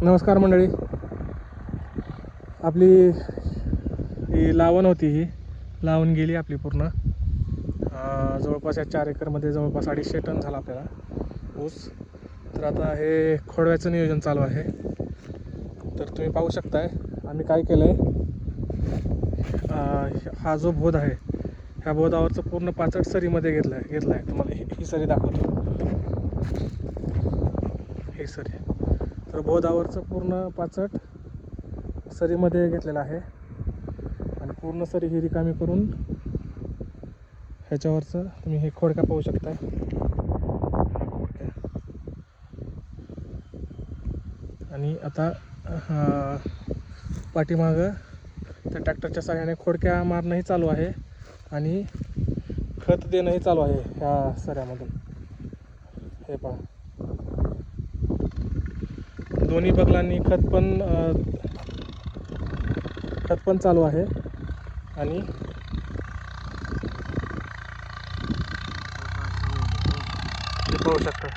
नमस्कार मंडळी. आपली ही लावण होती ही. लावून गेली आपली पूर्ण. जवळपास या चार एकरमध्ये जवळपास अडीचशे टन झाला आपल्याला ऊस. तर आता हे खोडव्याचं नियोजन चालू आहे. तर तुम्ही पाहू शकताय आम्ही काय केलं आहे हा जो बोध आहे ह्या बोधावरचं पूर्ण पाचट सरीमध्ये घेतलं आहे घेतला आहे तुम्हाला ही सरी दाखवतो. ही सरी. तर बोधावरचं पूर्ण पाचट सरीमध्ये घेतलेलं आहे. आणि पूर्ण सरी ही रिकामी करून ह्याच्यावरचं तुम्ही हे खोडका पाहू शकता खोडक्या आणि आता पाठीमागं त्या ट्रॅक्टरच्या साह्याने खोडक्या मारणंही चालू आहे आणि खत देणंही चालू आहे ह्या सऱ्यामधून. हे पहा. दोन्ही बगलांनी खत पण खत पण चालू आहे. आणि हे पाहू शकता.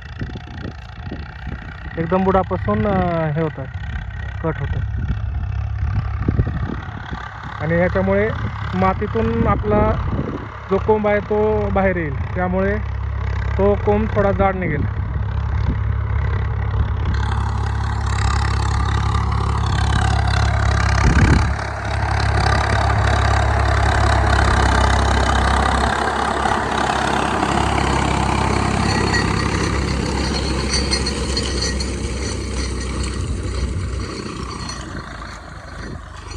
एकदम बुडापासून हे होतं कट होतं. आणि ह्याच्यामुळे मातीतून आपला जो कोंब आहे तो बाहेर येईल. त्यामुळे तो कोंब थोडा जाड निघेल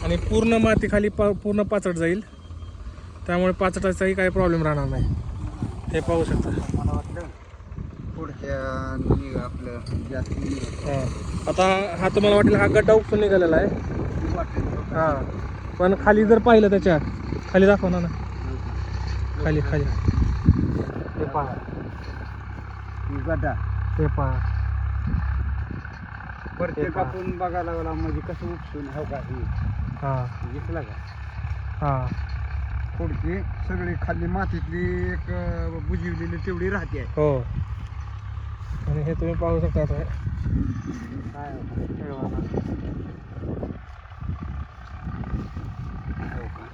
आणि पूर्ण माती खाली पा पूर्ण पाचट जाईल. त्यामुळे पाचटाचाही काही प्रॉब्लेम राहणार नाही. हे पाहू शकता. मला वाटलं पुढच्या आपलं जास्त हां. आता हा तुम्हाला वाटेल हा गड्डा उपसून निघालेला आहे. हां. पण खाली जर पाहिलं त्याच्याखाली दाखव ना ना. खाली खाली. हे पहा. गड्डा. हे पहा. प्रत्येक आपण बघायला लागला म्हणजे कसं उपसून हो का ही घेतला का हां पुढची सगळी खाली मातीतली एक अं, बुजवलेली तेवढी राहते आहे. हो आणि हे तुम्ही पाहू शकता आता हे. काय हे. हो का?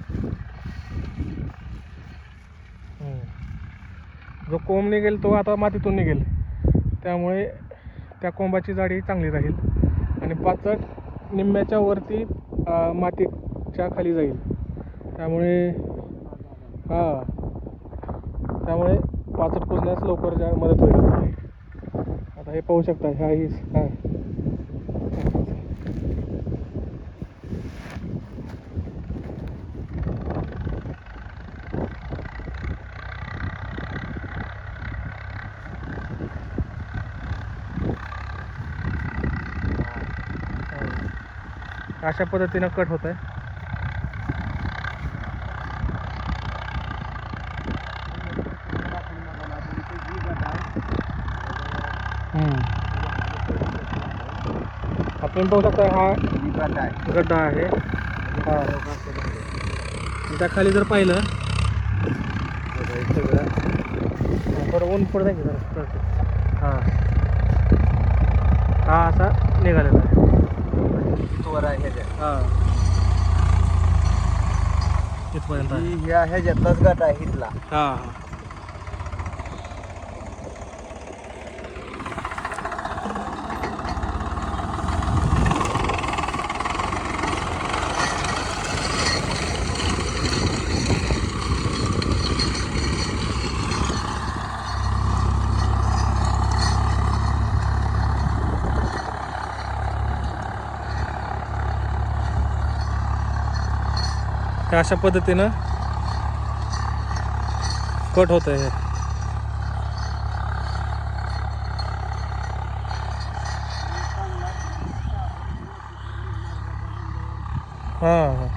हम्म. जो कोंब निघेल तो आता मातीतून निघेल त्यामुळे त्या कोंबाची जाडी चांगली राहील आणि पाचट निम्म्याच्या वरती मातीच्या खाली जाईल. त्यामुळे हां. त्यामुळे पाचट कुजण्यास लवकर जा मदत होईल. आता हे पाहू शकता ह्या ही हा. अशा पद्धतीनं कट होत आहे आपण बघायला आपण पाहू शकता हा गड्डा आहे. त्या खाली जर पाहिलं बरं सगळं ऊन पडत हा. हा असा निघालेला आहे. ह्याच्यात. हा इथपर्यंत आहे. ही ह्या ह्याच्यातलाच गट आहे इथला. हा हा. हे अशा पद्धतीनं कट होत आहे हे. हां हां.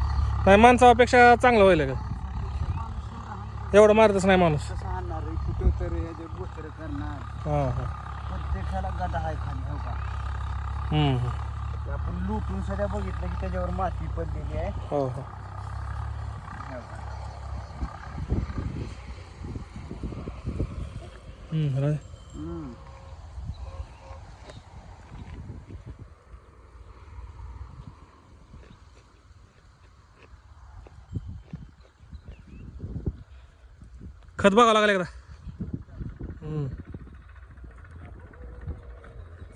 नाही माणसापेक्षा चांगलं होईल का एवढं मारतच नाही माणूस. हां हां प्रत्येकाला गट आहे खाली हो का? हम्म, आपण लुटून सध्या बघितलं की त्याच्यावर माती पडलेली आहे. हो हो. हम्म खत बघावं लागेल एकदा.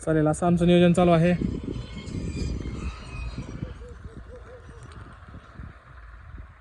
चालेल असं आमचं नियोजन चालू आहे.